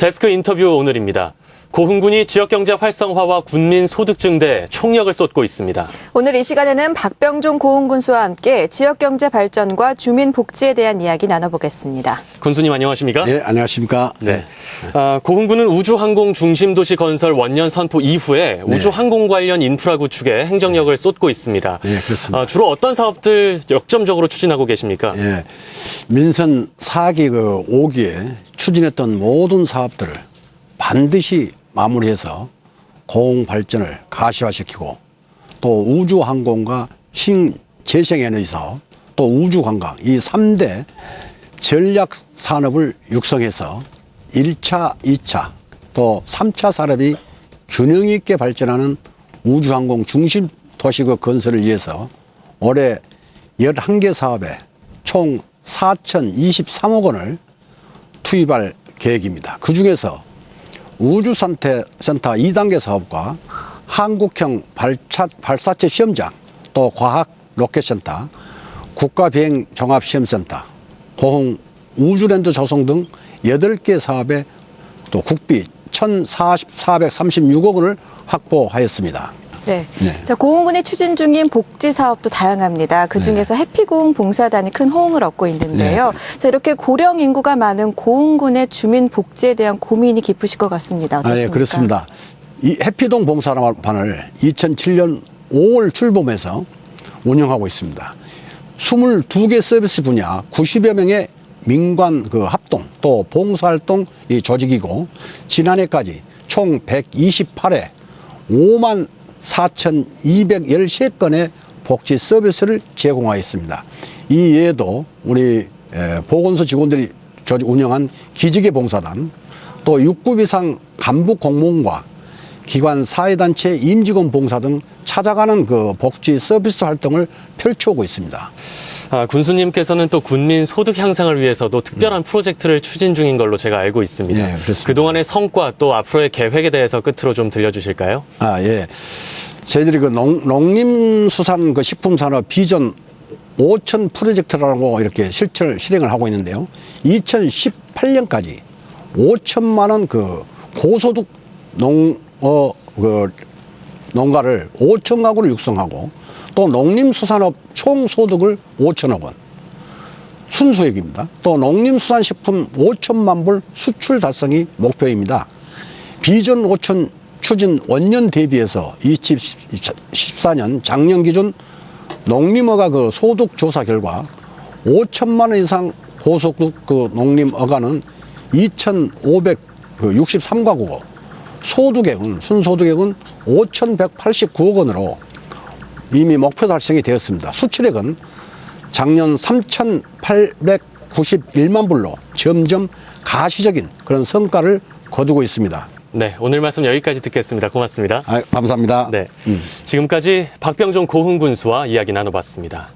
데스크 인터뷰 오늘입니다. 고흥군이 지역경제 활성화와 군민 소득 증대에 총력을 쏟고 있습니다. 오늘 이 시간에는 박병종 고흥군수와 함께 지역경제 발전과 주민 복지에 대한 이야기 나눠보겠습니다. 군수님 안녕하십니까? 예, 안녕하십니까. 네. 아, 고흥군은 우주항공 중심도시 건설 원년 선포 이후에 우주항공 관련 인프라 구축에 행정력을 쏟고 있습니다. 네, 그렇습니다. 아, 주로 어떤 사업들 역점적으로 추진하고 계십니까? 예. 민선 4기 그 5기에 추진했던 모든 사업들을 반드시 마무리해서 고흥 발전을 가시화시키고 또 우주항공과 신재생에너지 사업 또 우주관광 이 3대 전략 산업을 육성해서 1차, 2차 또 3차 산업이 균형 있게 발전하는 우주항공 중심 도시국 건설을 위해서 올해 11개 사업에 총 4,023억 원을 투입할 계획입니다. 그 중에서 우주센터 2단계 사업과 한국형 발차, 발사체 시험장, 또 과학 로켓센터, 국가비행 종합시험센터, 고흥 우주랜드 조성 등 8개 사업에 또 국비 1,436억 원을 확보하였습니다. 네. 네. 자, 고흥군이 추진 중인 복지 사업도 다양합니다. 그 중에서 해피고흥 봉사단이 큰 호응을 얻고 있는데요. 자, 이렇게 고령 인구가 많은 고흥군의 주민 복지에 대한 고민이 깊으실 것 같습니다. 아, 어떻습니까? 예, 그렇습니다. 이 해피동 봉사단을 2007년 5월 출범해서 운영하고 있습니다. 22개 서비스 분야 90여 명의 민관 그 합동 또 봉사활동 이 조직이고 지난해까지 총 128회 5만 4,213건의 복지 서비스를 제공하였습니다. 이 외에도 우리 에, 보건소 직원들이 운영한 기지개 봉사단 또 6급 이상 간부 공무원과 기관 사회단체 임직원 봉사 등 찾아가는 그 복지 서비스 활동을 펼쳐오고 있습니다. 아, 군수님께서는 또 군민 소득 향상을 위해서도 특별한 프로젝트를 추진 중인 걸로 제가 알고 있습니다. 네, 그렇습니다. 그동안의 성과 또 앞으로의 계획에 대해서 끝으로 좀 들려주실까요? 아, 예. 저희들이 그 농, 농림수산 그 식품산업 비전 5천 프로젝트라고 이렇게 실천을 실행을 하고 있는데요. 2018년까지 5천만 원 그 고소득 농 어 그 농가를 5천 가구를 육성하고 또 농림수산업 총 소득을 5천억 원. 순수액입니다. 또 농림수산식품 5천만 불 수출 달성이 목표입니다. 비전 5천 추진 원년 대비해서 2014년 작년 기준 농림어가 그 소득 조사 결과 5천만 원 이상 고소득 그 농림어가는 2,563가구고 소득액은 순소득액은 5,189억 원으로 이미 목표 달성이 되었습니다. 수출액은 작년 3,891만 불로 점점 가시적인 그런 성과를 거두고 있습니다. 네, 오늘 말씀 여기까지 듣겠습니다. 고맙습니다. 아, 감사합니다. 네, 지금까지 박병종 고흥 군수와 이야기 나눠봤습니다.